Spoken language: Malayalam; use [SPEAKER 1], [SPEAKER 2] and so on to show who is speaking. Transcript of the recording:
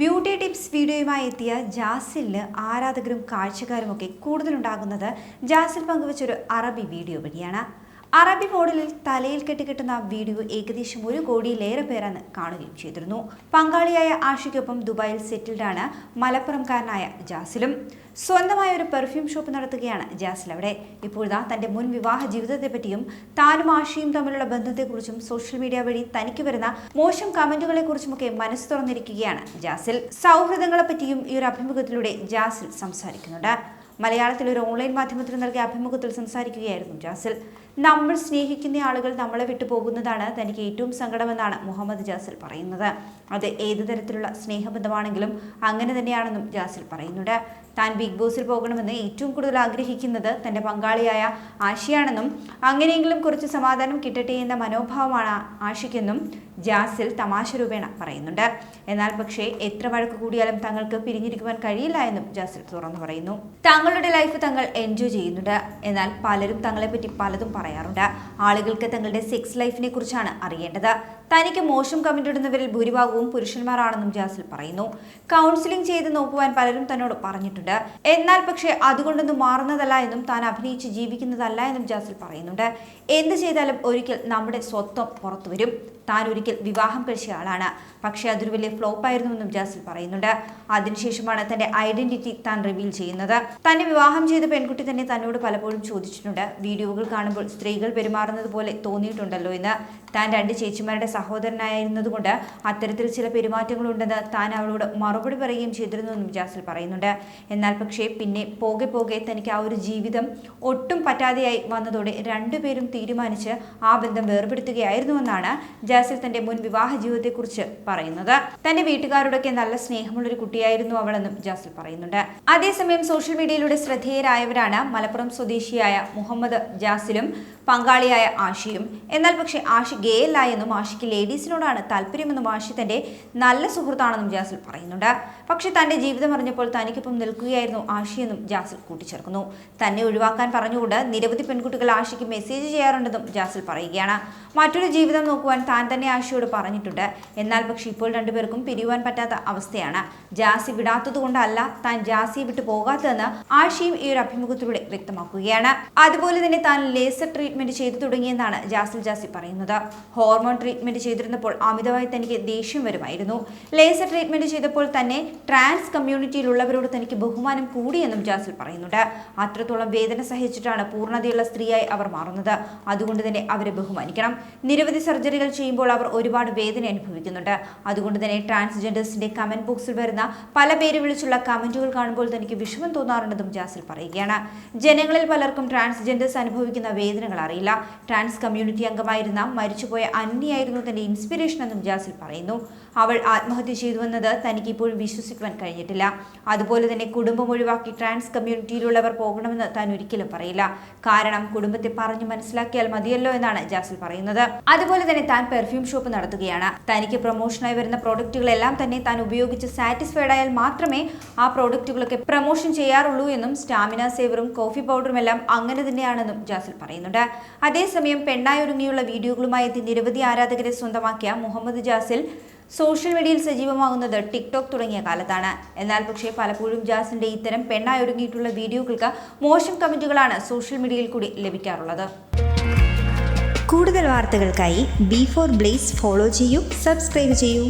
[SPEAKER 1] ബ്യൂട്ടി ടിപ്സ് വീഡിയോയുമായി എത്തിയ ജാസിലിന് ആരാധകരും കാഴ്ചക്കാരുമൊക്കെ കൂടുതലുണ്ടാകുന്നത് ജാസിൽ പങ്കുവച്ചൊരു അറബി വീഡിയോ വഴിയാണ്. അറബി മോഡലിൽ തലയിൽ കെട്ടിക്കിട്ടുന്ന വീഡിയോ ഏകദേശം ഒരു കോടിയിലേറെ പേരാണ് കാണുകയും ചെയ്തിരുന്നു. പങ്കാളിയായ ആഷിക്കൊപ്പം ദുബായിൽ സെറ്റിൽഡാണ് മലപ്പുറംകാരനായ ജാസിലും. സ്വന്തമായ ഒരു പെർഫ്യൂം ഷോപ്പ് നടത്തുകയാണ് ജാസിൽ അവിടെ. ഇപ്പോഴാ തന്റെ മുൻ വിവാഹ ജീവിതത്തെ പറ്റിയും താനും ആഷിയും തമ്മിലുള്ള ബന്ധത്തെക്കുറിച്ചും സോഷ്യൽ മീഡിയ വഴി തനിക്ക് വരുന്ന മോശം കമന്റുകളെ കുറിച്ചുമൊക്കെ മനസ്സ് തുറന്നിരിക്കുകയാണ് ജാസിൽ. സൗഹൃദങ്ങളെ പറ്റിയും ഈ ഒരു അഭിമുഖത്തിലൂടെ ജാസിൽ സംസാരിക്കുന്നുണ്ട്. മലയാളത്തിൽ ഒരു ഓൺലൈൻ മാധ്യമത്തിന് നൽകിയ അഭിമുഖത്തിൽ സംസാരിക്കുകയായിരുന്നു ജാസിൽ. നമ്മൾ സ്നേഹിക്കുന്ന ആളുകൾ നമ്മളെ വിട്ടു പോകുന്നതാണ് തനിക്ക് ഏറ്റവും സങ്കടമെന്നാണ് മുഹമ്മദ് ജാസിൽ പറയുന്നത്. അത് ഏതു തരത്തിലുള്ള സ്നേഹബന്ധമാണെങ്കിലും അങ്ങനെ തന്നെയാണെന്നും ജാസിൽ പറയുന്നുണ്ട്. താൻ ബിഗ് ബോസിൽ പോകണമെന്ന് ഏറ്റവും കൂടുതൽ ആഗ്രഹിക്കുന്നത് തന്റെ പങ്കാളിയായ ആഷിയാണെന്നും അങ്ങനെയെങ്കിലും കുറച്ച് സമാധാനം കിട്ടട്ടെ എന്ന മനോഭാവമാണ് ആഷിക്കെന്നും ജാസിൽ തമാശ രൂപേണ പറയുന്നുണ്ട്. എന്നാൽ പക്ഷേ എത്ര വഴക്ക് കൂടിയാലും തങ്ങൾക്ക് പിരിഞ്ഞിരിക്കുവാൻ കഴിയില്ല എന്നും ജാസിൽ തുറന്നു പറയുന്നു. തങ്ങളുടെ ലൈഫ് തങ്ങൾ എൻജോയ് ചെയ്യുന്നുണ്ട്. എന്നാൽ പലരും തങ്ങളെപ്പറ്റി പലതും പറയാറുണ്ട്. ആളുകൾക്ക് തങ്ങളുടെ സെക്സ് ലൈഫിനെ കുറിച്ചാണ് അറിയേണ്ടത്. തനിക്ക് മോശം കമന്റ് ഇടുന്നവരിൽ ഭൂരിഭാഗവും പുരുഷന്മാരാണെന്നും ജാസിൽ പറയുന്നു. കൗൺസിലിംഗ് ചെയ്ത് നോക്കുവാൻ പലരും തന്നോട് പറഞ്ഞിട്ടുണ്ട്. എന്നാൽ പക്ഷേ അതുകൊണ്ടൊന്നും മാറുന്നതല്ല എന്നും താൻ അഭിനയിച്ച് ജീവിക്കുന്നതല്ല എന്നും ജാസിൽ പറയുന്നുണ്ട്. എന്ത് ചെയ്താലും ഒരിക്കൽ നമ്മുടെ സ്വത്വം പുറത്തു വരും. താൻ ഒരിക്കൽ വിവാഹം കഴിച്ച ആളാണ്. പക്ഷേ അതൊരു വലിയ ഫ്ലോപ്പ് ആയിരുന്നുവെന്നും ജാസിൽ പറയുന്നുണ്ട്. അതിനുശേഷമാണ് തന്റെ ഐഡന്റിറ്റി താൻ റിവീൽ ചെയ്യുന്നത്. തന്നെ വിവാഹം ചെയ്ത പെൺകുട്ടി തന്നെ തന്നോട് പലപ്പോഴും ചോദിച്ചിട്ടുണ്ട്. വീഡിയോകൾ കാണുമ്പോൾ സ്ത്രീകൾ പെരുമാറുന്നത് പോലെ തോന്നിയിട്ടുണ്ടല്ലോ എന്ന് താൻ രണ്ട് ചേച്ചിമാരുടെ സഹോദരനായിരുന്നതുകൊണ്ട് അത്തരത്തിൽ ചില പെരുമാറ്റങ്ങളുണ്ടെന്ന് താൻ അവളോട് മറുപടി പറയുകയും ചെയ്തിരുന്നുവെന്നും ജാസിൽ പറയുന്നുണ്ട്. എന്നാൽ പക്ഷേ പിന്നെ പോകെ പോകെ തനിക്ക് ആ ഒരു ജീവിതം ഒട്ടും പറ്റാതെയായി വന്നതോടെ രണ്ടുപേരും തീരുമാനിച്ച് ആ ബന്ധം വേർപെടുത്തുകയായിരുന്നുവെന്നാണ് ജാസിൽ തന്റെ മുൻ വിവാഹ ജീവിതത്തെക്കുറിച്ച് പറയുന്നത്. തന്റെ വീട്ടുകാരോടൊക്കെ നല്ല സ്നേഹമുള്ളൊരു കുട്ടിയായിരുന്നു അവളെന്നും ജാസിൽ പറയുന്നുണ്ട്. അതേസമയം സോഷ്യൽ മീഡിയയിലൂടെ ശ്രദ്ധേയരായവരാണ് മലപ്പുറം സ്വദേശിയായ മുഹമ്മദ് ജാസിലും പങ്കാളിയായ ആഷിയും. എന്നാൽ പക്ഷേ ആഷി ഗേ അല്ല എന്നും ആഷിക്ക് ലേഡീസിനോടാണ് താല്പര്യമെന്നും ആഷി തന്റെ നല്ല സുഹൃത്താണെന്നും ജാസിൽ പറയുന്നുണ്ട്. പക്ഷേ തന്റെ ജീവിതം അറിഞ്ഞപ്പോൾ തനിക്കൊപ്പം നിൽക്കുകയായിരുന്നു ആഷിയെന്നും ജാസിൽ കൂട്ടിച്ചേർക്കുന്നു. തന്നെ ഒഴിവാക്കാൻ പറഞ്ഞുകൊണ്ട് നിരവധി പെൺകുട്ടികൾ ആഷിക്ക് മെസ്സേജ് ചെയ്യാറുണ്ടെന്നും ജാസിൽ പറയുകയാണ്. മറ്റൊരു ജീവിതം നോക്കുവാൻ താൻ തന്നെ ആഷിയോട് പറഞ്ഞിട്ടുണ്ട്. എന്നാൽ പക്ഷേ ഇപ്പോൾ രണ്ടുപേർക്കും പിരിയുവാൻ പറ്റാത്ത അവസ്ഥയാണ്. ജാസി വിടാത്തതുകൊണ്ടല്ല താൻ ജാസിയെ വിട്ടു പോകാത്തതെന്ന് ആഷിയും ഈ ഒരു അഭിമുഖത്തിലൂടെ വ്യക്തമാക്കുകയാണ്. അതുപോലെ തന്നെ താൻ ലേസർ ട്രീറ്റ്മെന്റ് ചെയ്തു തുടങ്ങിയെന്നാണ് ജാസിൽ ജാസി പറയുന്നത്. ഹോർമോൺ ട്രീറ്റ്മെന്റ് ചെയ്തിരുന്നപ്പോൾ അമിതമായി തനിക്ക് ദേഷ്യം വരുമായിരുന്നു. ലേസർ ട്രീറ്റ്മെന്റ് ചെയ്തപ്പോൾ തന്നെ ട്രാൻസ് കമ്മ്യൂണിറ്റിയിലുള്ളവരോട് തനിക്ക് ബഹുമാനം കൂടിയെന്നും ജാസിൽ പറയുന്നുണ്ട്. അത്രത്തോളം വേദന സഹിച്ചിട്ടാണ് പൂർണതയുള്ള സ്ത്രീയായി അവർ മാറുന്നത്. അതുകൊണ്ട് തന്നെ അവരെ ബഹുമാനിക്കണം. നിരവധി സർജറികൾ ചെയ്യുമ്പോൾ അവർ ഒരുപാട് വേദന അനുഭവിക്കുന്നുണ്ട്. അതുകൊണ്ട് തന്നെ ട്രാൻസ്ജെൻഡേഴ്സിന്റെ കമന്റ് ബോക്സിൽ വരുന്ന പല പേര് വിളിച്ചുള്ള കമന്റുകൾ കാണുമ്പോൾ തനിക്ക് വിഷമം തോന്നാറുണ്ടെന്നും ജാസിൽ പറയുകയാണ്. ജനങ്ങളിൽ പലർക്കും ട്രാൻസ്ജെൻഡേഴ്സ് അനുഭവിക്കുന്ന വേദനകൾ അറിയില്ല ട്രാൻസ് കമ്മ്യൂണിറ്റി അംഗമായിരുന്ന മരിച്ചുപോയ അന്നിയായിരുന്നു തന്റെ ഇൻസ്പിറേഷൻ എന്നും ജാസിൽ പറയുന്നു. അവൾ ആത്മഹത്യ ചെയ്തുവെന്നത് തനിക്ക് ഇപ്പോഴും വിശ്വസിക്കുവാൻ കഴിഞ്ഞിട്ടില്ല. അതുപോലെ തന്നെ കുടുംബം ഒഴിവാക്കി ട്രാൻസ് കമ്മ്യൂണിറ്റിയിലുള്ളവർ പോകണമെന്ന് താൻ ഒരിക്കലും പറയില്ല. കാരണം കുടുംബത്തെ പറഞ്ഞു മനസ്സിലാക്കിയാൽ മതിയല്ലോ എന്നാണ് ജാസിൽ പറയുന്നത്. അതുപോലെ തന്നെ താൻ പെർഫ്യൂം ഷോപ്പ് നടത്തുകയാണ്. തനിക്ക് പ്രൊമോഷനായി വരുന്ന പ്രോഡക്റ്റുകളെല്ലാം തന്നെ താൻ ഉപയോഗിച്ച് സാറ്റിസ്ഫൈഡ് ആയാൽ മാത്രമേ ആ പ്രോഡക്റ്റുകളൊക്കെ പ്രൊമോഷൻ ചെയ്യാറുള്ളൂ എന്നും സ്റ്റാമിന സേവറും കോഫി പൗഡറും എല്ലാം അങ്ങനെ തന്നെയാണെന്നും ജാസിൽ പറയുന്നുണ്ട്. അതേസമയം പെണ്ണായി ഒരുങ്ങിയുള്ള വീഡിയോകളുമായി എത്തി നിരവധി ആരാധകരെ സ്വന്തമാക്കിയ മുഹമ്മദ് ജാസിൽ സോഷ്യൽ മീഡിയയിൽ സജീവമാകുന്നത് ടിക്ടോക്ക് തുടങ്ങിയ കാലത്താണ്. എന്നാൽ പക്ഷേ പലപ്പോഴും ജാസിന്റെ ഇത്തരം പെണ്ണായി ഒരുങ്ങിയിട്ടുള്ള വീഡിയോകൾക്ക് മോശം കമന്റുകളാണ് സോഷ്യൽ മീഡിയയിൽ കൂടി ലഭിക്കാറുള്ളത്. കൂടുതൽ വാർത്തകൾക്കായി ബി ഫോർ ബ്ലേസ് ഫോളോ ചെയ്യൂ സബ്സ്ക്രൈബ് ചെയ്യൂ.